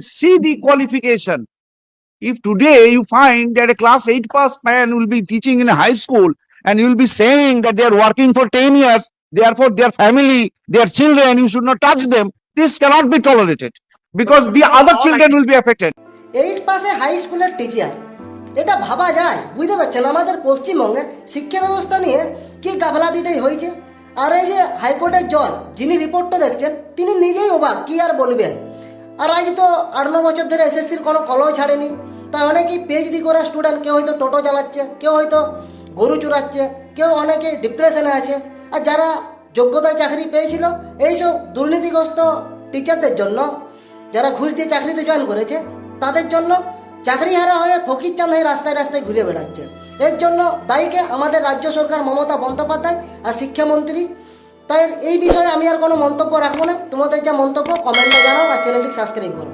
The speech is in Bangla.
See the qualification. If today you find that a class 8 pass man will be teaching in a high school and you will be saying that they are working for 10 years, therefore their family, their children, you should not touch them, this cannot be tolerated because the other children will be affected. Eight পাশে হাই স্কুলের টিচার এটা ভাবা যায় বুঝতে পারছেন আমাদের পশ্চিমবঙ্গে শিক্ষা ব্যবস্থা নিয়ে কি গাফলাদিটাই হয়েছে আর এই যে হাইকোর্টের জজ যিনি রিপোর্টটা দেখছেন তিনি নিজেই অবাক কি আর বলবেন আর আজ তো আট, ন বছর ধরে এসএসসির কোনো কলও ছাড়েনি। তাই অনেকেই পিএইচডি করা স্টুডেন্ট কেউ হয়তো টোটো চালাচ্ছে, কেউ হয়তো গরু চুরাচ্ছে, কেউ অনেকে ডিপ্রেশনে আছে। আর যারা যোগ্যতায় চাকরি পেয়েছিল, এইসব দুর্নীতিগ্রস্ত টিচারদের জন্য, যারা ঘুষ দিয়ে চাকরিতে জয়েন করেছে, তাদের জন্য চাকরি হারা হয়ে ফকির চাঁদ হয়ে রাস্তায় রাস্তায় ঘুরে বেড়াচ্ছে। এর জন্য দায়ীকে আমাদের রাজ্য সরকার মমতা বন্দ্যোপাধ্যায় আর শিক্ষামন্ত্রী তাই এই বিষয়ে আমি আর কোনো মন্তব্য রাখব না। তোমাদের যা মন্তব্য কমেন্টে জানাও আর চ্যানেলটি সাবস্ক্রাইব করো।